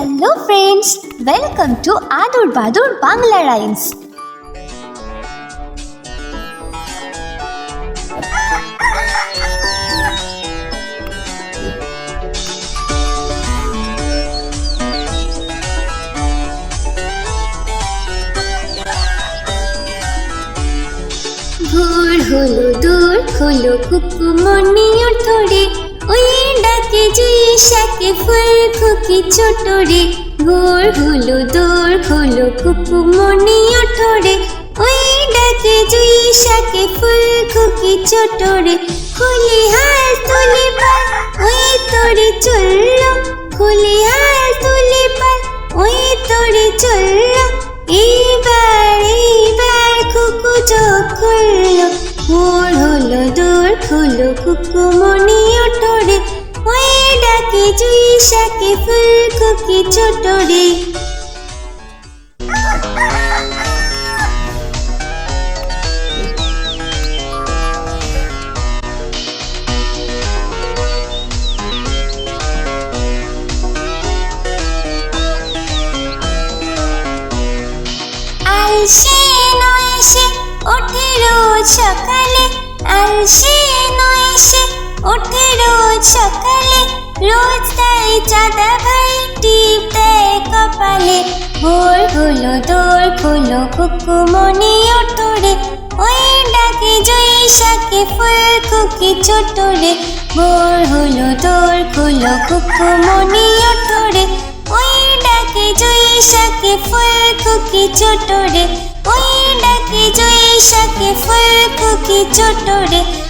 Hello friends welcome to Adur Badur Bangla rhymes ভোর হলো দূর হলো কুকুমনি ধরে। ডাকে জুই শাকে, ফুল খুকি ছোট রে ভোর হলো, দূর হলো কুকুমনি ধরে ওই ডাকে জুই শাকে, ফুল খুকি ছোট রে খুলি হাত তুলি পাল ওই তোরে চলল। খুলি হাত তুলি পাল ওই তোরে চলল। এইবার এইবার কুকু চোখ খুললো। ভোর হলো, দূর খুলো কুকু মনি শাকে ফুল খুকি ছোট রে আলসে নয় সে ওঠে রোজ সকালে, আলসে নয় সে ওঠে রোজ সকালে। রোজ তাই চাঁদা ভাই টিপ দেয় কপালে। ভোর হলো দোর খোলো কুকু মনে ওঠরে ওই ডাকে জয়ী শাকে ফুল খুকি ছোট রে ভোর হলো দোর খোলো কুকু মনে ওঠরে ওই ডাকে জয়ী শাকে ফুল খুকি ছোট রে ওই ডাকে জয়ী শাকে ফুল খুকি ছোট রে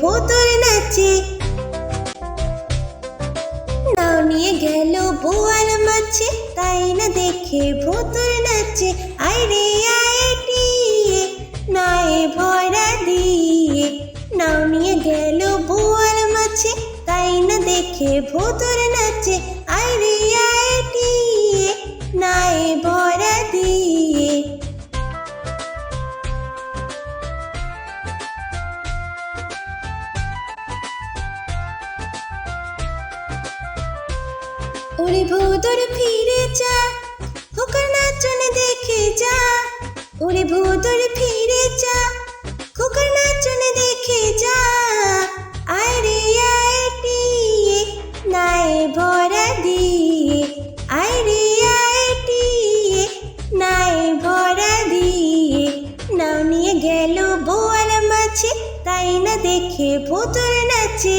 ভোতর নাচে। নামিয়ে গেল বোয়াল মাছে, তাই না দেখে ভোতর নাচে। আইরে আইটিয়ে নাই ভরা দিয়ে। নামিয়ে গেল বোয়াল মাছে, তাই না দেখে ভোতর নাচে। আইরে আইটিয়ে নাই ভরা ফিরে যা খোকার নাচনে দেখে যা, ওরে ভোদর ফিরে যা খোকার নাচনে দেখে যা, আয় রে, আয় টিয়ে নাই ভরা দিয়ে, আয় রে, আয় টিয়ে নাই ভরা দিয়ে, নাও নিয়ে গেল বোয়াল মাছে, তাই না দেখে ভোতর নাচে।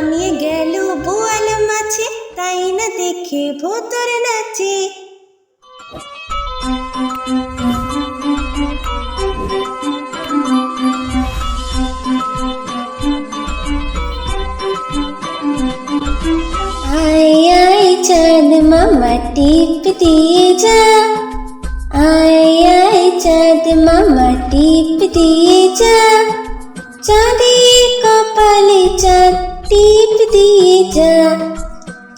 নিয়ে গেল বোয়াল মাছে, তাই না দেখে ভোতর নাচে। আয় আয়, চাঁদ মামা, টিপ দিয়ে যা। আয় আয়, চাঁদ মামা, টিপ দিয়ে যা। চাঁদের কপালে চাঁদ টিপ দিয়ে যা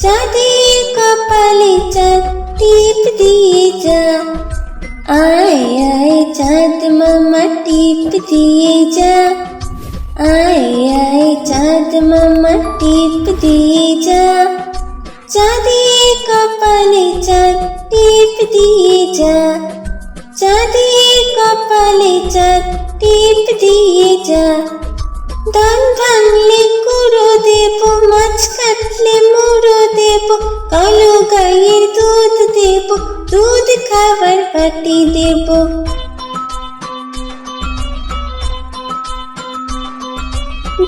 চাঁদের কপালে চাঁদ টিপ দিয়ে যা আয় আয় চাঁদ মামা টিপ দিয়ে যা আয় আয় চাঁদ মামা টিপ দিয়ে যা চাঁদের কপালে চাঁদ টিপ দিয়ে যা চাঁদের কপালে চাঁদ টিপ দিয়ে যা ধান ভাঙলে কুড়ো দেব, মাছ কাটলে মুড়ো দেব, কালো গাইয়ের দুধ দেব, দুধ খাবার পাটি দেব।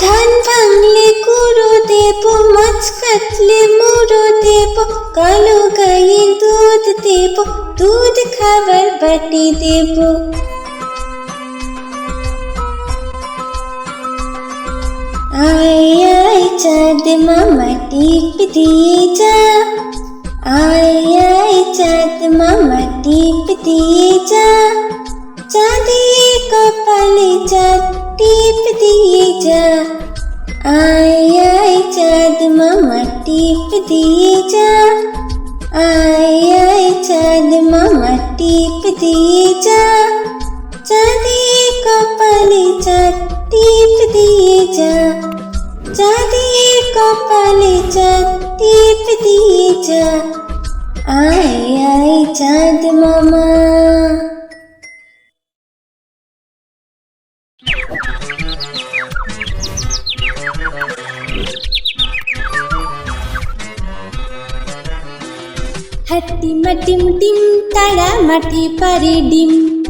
ধান ভাঙলে কুড়ো দেব, মাছ কাটলে মুড়ো দেব, কালো গাইয়ের দুধ দেব, দুধ খাবার বাটি দেব। আয় আয় চাঁদ মামা টিপ দিয়ে যা আয় আয় চাঁদ মামা টিপ দিয়ে যা চাঁদের কপালে চাঁদ টিপ দিয়ে যা আয় আয় চাঁদ মামা টিপ দিয়ে যা আয় আয় চাঁদ মামা টিপ দিয়ে যা চাঁদের কপালে চাঁদ টিপ দিয়ে যা पलि च दीप्ति च। आय आय चाद हि मिम। डिं तारा माठि परि डिम्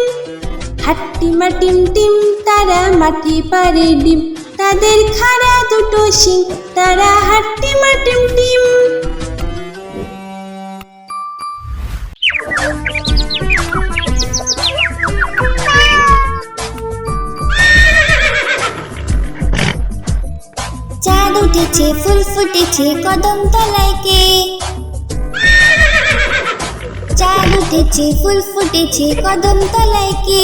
হাট্টি মাটিম টিম, তারা মাটি পারে ডিম। তাদের খাড়া দুটো শিং, তারা হাট্টি মাটিম টিম চাঁদ উঠেছে, ফুল ফুটেছে, কদম তলায় কে? চাঁদ উঠেছে, ফুল ফুটেছে, কদম তলায় কে?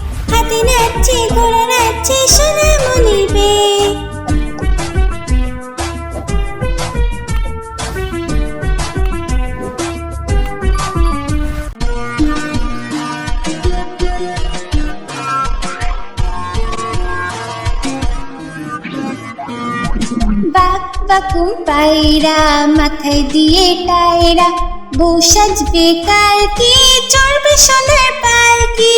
হাতে নাচছে ঘোড়া নাচছে সোনা মনির বে বাক বাকুম পায়রা, মাথায় দিয়ে টায়রা, বউ সাজবে কালকে, চড়বে সোনার পালকি।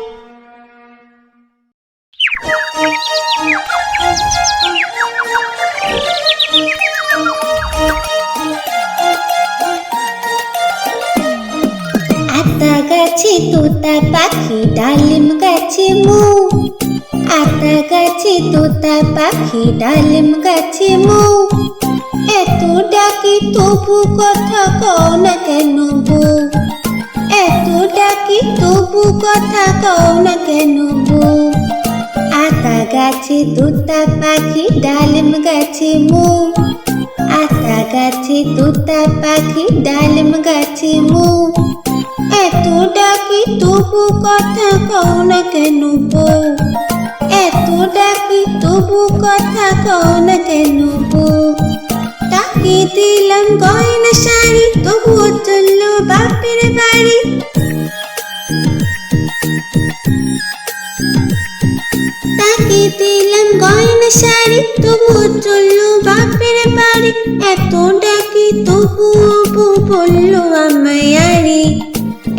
পাখি ডালিম গাছে মু। আতা গাছে তোতা পাখি ডালিম গাছে মু। এত ডাকি তবু কথা কও না কেন বউ এত ডাকি তবু কথা কও না কেন বউ আতা গাছে তোতা পাখি ডালিম গাছে মু। আতা গাছে তোতা পাখি ডালিম গাছে মু। এত ডাকি তবু কথা কও না কেন বউ? এত ডাকি তবু কথা কও না কেন বউ? তাকে দিলাম গয়না শাড়ি, তবুও চলল বাপের বাড়ি। তাকে দিলাম গয়না শাড়ি, তবুও চলল বাপের বাড়ি। এত ডাকি তবুও বউ বলল আমায় আরে।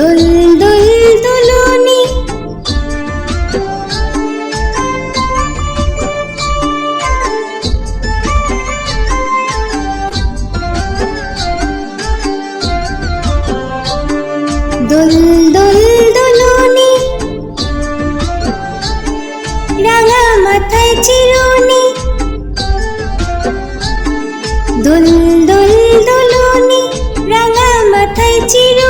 দুল দুল দুলুনি দুল দুল দুলুনি রাঙা মাথায় চিরুনি। দুল দুল দুলুনি রাঙা মাথায় চিরুনি।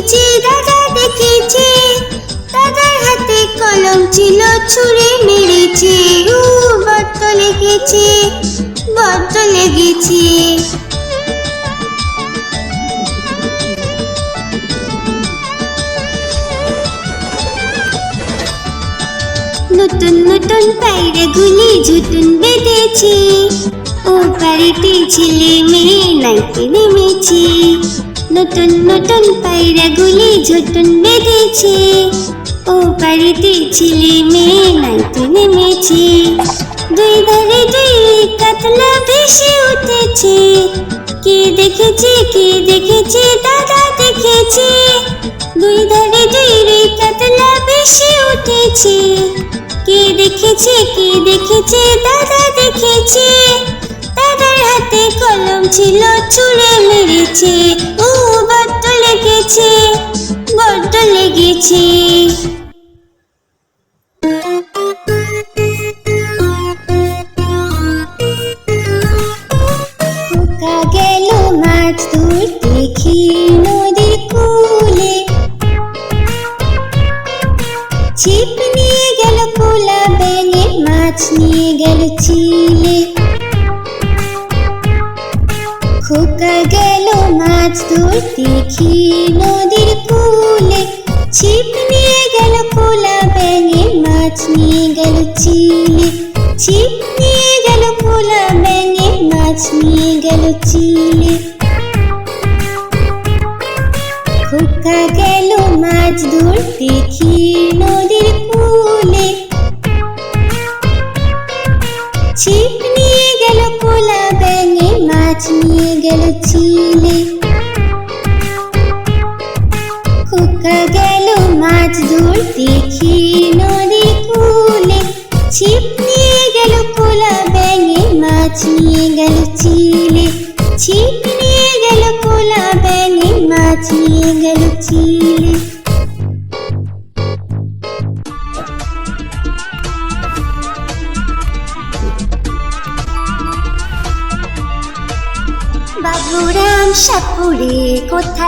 দেখেছে, দাদা দেখেছে। দাদার হাতে কলম ছিল লেগেছে। নতুন নতুন পায়রা গুলি ঝুটুন বেঁধেছে। ও বাড়িতে ছেলে মেয়ে নাইতে নেমেছে। নতুন নতুন পায়রা গুলি ঝুটুন বেঁধেছে। ও বাড়িতে ছেলে মেয়ে নাইতে নেমেছে। দুই ধারে দুই কাতলা ভেসে উঠেছে। কে দেখেছে কে দেখেছে, দাদা দেখেছে। দুই ধারে দুই রে কাতলা ভেসে উঠেছে। কে দেখেছে কে দেখেছে, দাদা দেখেছে। কলম ছিল ছুঁড়ে মেরেছে, ও বড্ড লেগেছে বড্ড লেগেছে। মাছ নদীর কূলে। ছিপ নিয়ে গেল কোলা মাছ নিয়ে গেল চিলে। খোকা গেল মাছ ধরতে। দেখি নদীর কূলে ছিপ নিয়ে গেল কোলা ব্যাঙে। মাছ নিয়ে গেল চিলে। ছিপ নিয়ে গেল কোলা ব্যাঙে। মাছ নিয়ে গেল চিলে। খোকা গেল মাছ ধরতে। দেখি নদীর গেল খোকা গেল, মাছ ধরতে দেখি নদী কূলে। ছিপ নিয়ে গেল কোলা ব্যাঙে মাছ নিয়ে গেল চিলে ছিপ নিয়ে গেল কোলা ব্যাঙে মাছ নিয়ে গেল চিলে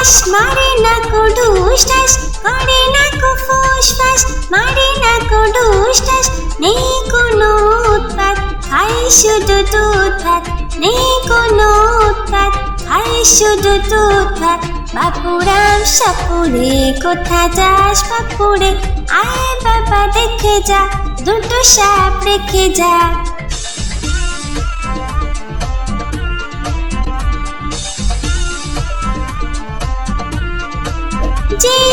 ফুস মারে না কো ঢুস ঢাস করে না কো ফুস মারে না কো ঢুস নেই কোনো উৎপাত, খাই শুধু দুধ ভাত নেই কোনো উৎপাত, খাই শুধু দুধ ভাত বাপুরাম সাপুরে, কোথা যাস বাপুরে? আয় বাবা দেখে যা, দুটো সাপ রেখে যা।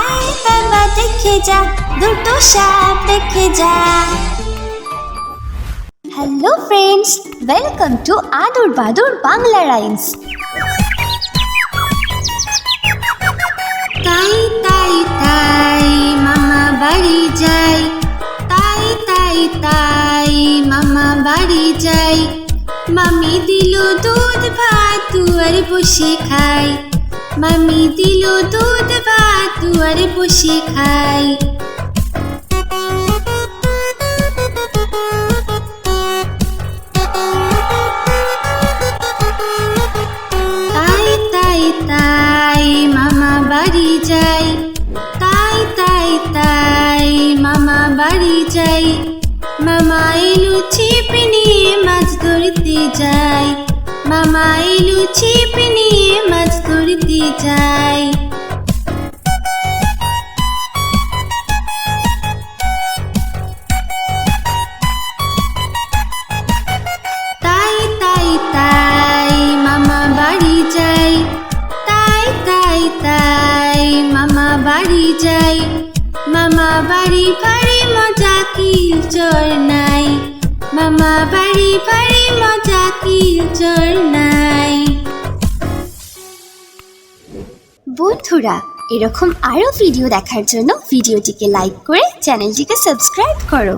আয় বাবা দেখে যা দুটো সাপ দেখে যা hello friends welcome to Adur Badur Bangla rhymes তাই তাই তাই মামা বাড়ি যাই। তাই তাই তাই মামা বাড়ি যাই। মামি দিল দুধ, ভাত তুয়ার বসে খাই। মামি দিল দুধ ভাত তুয়ার বসে খাই। তাই তাই তাই মামা বাড়ি তাই তাই তাই যাই। যাই। মামা ছিপ নিয়ে ধরতে যাই বন্ধুরা এরকম আরও ভিডিও দেখার জন্য ভিডিওটিকে লাইক করে চ্যানেলটিকে সাবস্ক্রাইব করো।